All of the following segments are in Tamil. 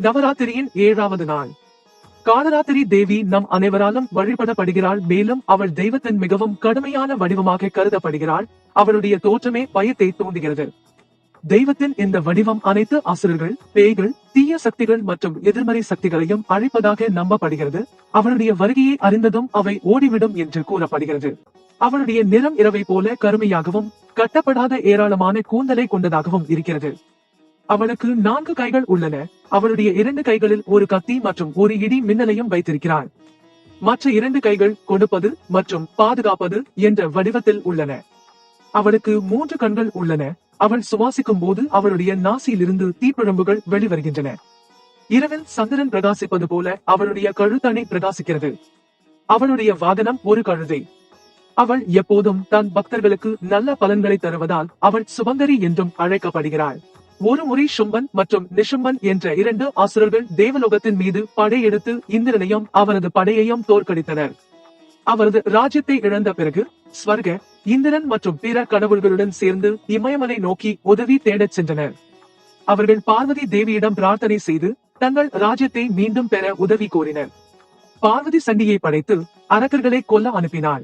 நவராத்திரியின் ஏழாவது நாள். காலராத்திரி தேவி நம் அனைவராலும் வழிபடப்படுகிறாள் மேலும் அவள் தெய்வத்தின் மிகவும் கடுமையான வடிவமாக கருதப்படுகிறாள். அவளுடைய தோற்றமே பயத்தை தூண்டுகிறது. தெய்வத்தின் இந்த வடிவம் அனைத்து அசுரர்கள் பேய்கள் தீய சக்திகள் மற்றும் எதிர்மறை சக்திகளையும் அழைப்பதாக நம்பப்படுகிறது. அவளுடைய வருகையை அறிந்ததும் அவை ஓடிவிடும் என்று கூறப்படுகிறது. அவளுடைய நிறம் இரவை போல கருமையாகவும் கட்டப்படாத ஏராளமான கூந்தலை கொண்டதாகவும் இருக்கிறது. அவளுக்கு நான்கு கைகள் உள்ளன. அவளுடைய இரண்டு கைகளில் ஒரு கத்தி மற்றும் ஒரு இடி மின்னலையும் வைத்திருக்கிறாள் மற்ற இரண்டு கைகள் கொடுப்பது மற்றும் பாதுகாப்பது என்ற வடிவத்தில் உள்ளன. அவளுக்கு மூன்று கண்கள் உள்ளன. அவள் சுவாசிக்கும் போது அவளுடைய நாசியிலிருந்து தீப்பிழம்புகள் வெளிவருகின்றன. இரவில் சந்திரன் பிரகாசிப்பது போல அவளுடைய கழுத்தணை பிரகாசிக்கிறது. அவளுடைய வாகனம் ஒரு கழுதை. அவள் எப்போதும் தன் பக்தர்களுக்கு நல்ல பலன்களை தருவதால் அவள் சுபந்தரி என்றும் அழைக்கப்படுகிறாள். ஒரு முறை சும்பன் மற்றும் நிஷும்பன் என்ற இரண்டு அசுரர்கள் தேவலோகத்தின் மீது படையெடுத்து இந்திரனையும் அவரது படையையும் தோற்கடித்தனர். அவரது ராஜ்யத்தை இழந்த பிறகு ஸ்வர்க இந்திரன் மற்றும் பிற கடவுள்களுடன் சேர்ந்து இமயமலை நோக்கி உதவி தேடச் சென்றனர். அவர்கள் பார்வதி தேவியிடம் பிரார்த்தனை செய்து தங்கள் ராஜ்யத்தை மீண்டும் பெற உதவி கோரினர். பார்வதி சண்டியை படைத்து அரக்கர்களை கொல்ல அனுப்பினாள்.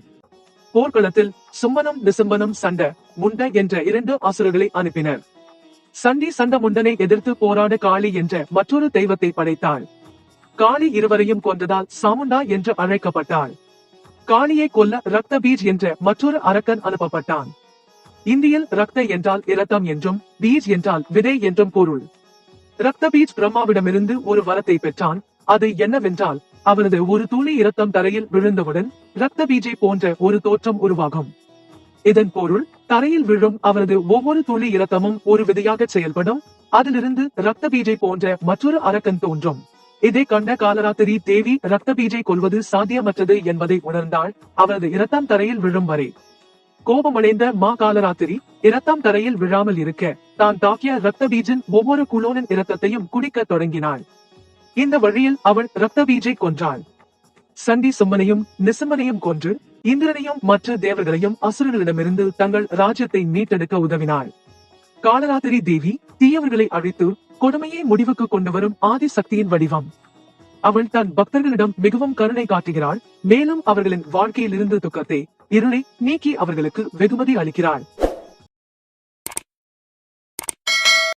போர்க்களத்தில் சும்மனும் நிசும்பனும் சண்ட முண்ட என்ற இரண்டு அசுரர்களை அனுப்பினர். சண்டி சண்டமுண்டனை எதிர்த்து போராட காளி என்ற மற்றொரு தெய்வத்தை படைத்தாள். காளி இருவரையும் கொன்றதால் சாமுண்டா என்று அழைக்கப்பட்டாள். காளியை கொல்ல ரத்த பீஜ் என்ற மற்றொரு அரக்கன் அனுப்பப்பட்டான். இந்தியில் ரத்த என்றால் இரத்தம் என்றும் பீஜ் என்றால் விதை என்றும் பொருள். ரத்த பீஜ் பிரம்மாவிடமிருந்து ஒரு வரத்தை பெற்றான். அது என்னவென்றால் அவனது ஒரு துளி இரத்தம் தரையில் விழுந்தவுடன் ரத்த பீஜை போன்ற ஒரு தோற்றம் உருவாகும். இதன் பொருள் தரையில் விழும் அவரது ஒவ்வொரு துளி இரத்தமும் ஒரு விதையாக செயல்படும். அதிலிருந்து ரத்த பீஜை போன்ற மற்றொரு அரக்கன் தோன்றும். இதை கண்ட காலராத்திரி தேவி ரத்த பீஜை கொள்வது சாத்தியமற்றது என்பதை உணர்ந்தாள் அவரது இரத்தம் தரையில் விழும் வரை. கோபமடைந்த மா காலராத்திரி இரத்தம் தரையில் விழாமல் இருக்க தான் தாக்கிய ரத்த பீஜின் ஒவ்வொரு குளோனின் இரத்தத்தையும் குடிக்கத் தொடங்கினாள். இந்த வழியில் அவள் ரத்த பீஜை கொன்றாள். சண்டி சும்மனையும் நிசம்மனையும் கொன்று இந்திரனையும் மற்ற தேவர்களையும் அசுரர்களிடமிருந்து தங்கள் ராஜ்யத்தை மீட்டெடுக்க உதவினாள். காலராத்திரி தேவி தீயவர்களை அழித்து கொடுமையை முடிவுக்கு கொண்டு வரும் ஆதி சக்தியின் வடிவம். அவள் தன் பக்தர்களிடம் மிகவும் கருணை காட்டுகிறாள் மேலும் அவர்களின் வாழ்க்கையில் இருந்து துக்கத்தை இருளை நீக்கி அவர்களுக்கு வெகுமதி அளிக்கிறாள்.